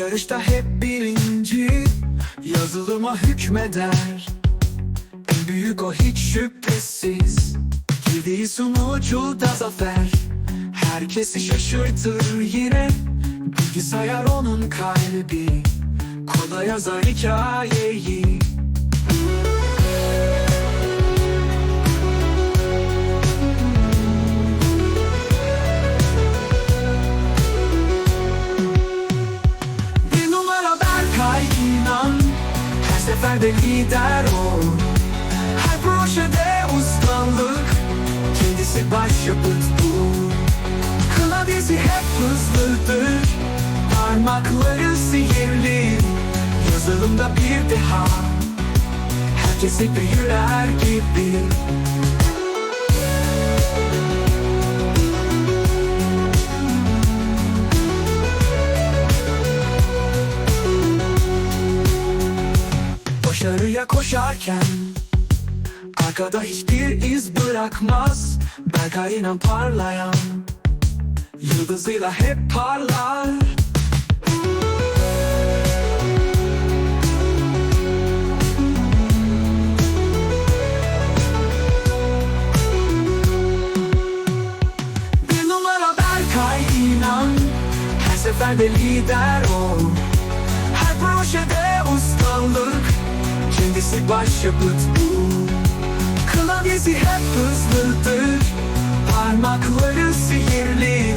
yarışta hep birinci Yazılıma hükmeder. En büyük o hiç şüphesiz Girdiği sunucu da zafer. Herkesi şaşırtır yine Bilgisayar onun kalbi. Koda yazar hikayeyi seferde lider o. Her projede uzmanlık Kendisi başyapıt bu. Klavyesi hep hızlıdır Parmakları sihirli. Yazılımda bir deha Herkesi büyüler gibi Başarıya koşarken Arkada hiçbir iz bırakmaz. Berkay inan parlayan Yıldızıyla hep parlar. Bir numara Berkay inan Her seferde lider o Her projede Kendisi başyapıt. Bu Klavyesi hep hızlıdır. Parmakları sihirli.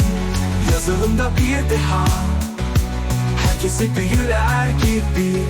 Yazılımda bir deha. Herkesi büyüler gibi